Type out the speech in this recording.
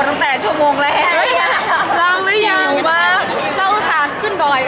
ดตั้งแต่ชั่วโมงแล้วล้างหรือยังบ้างเราอุสาห์ขึ้นดอย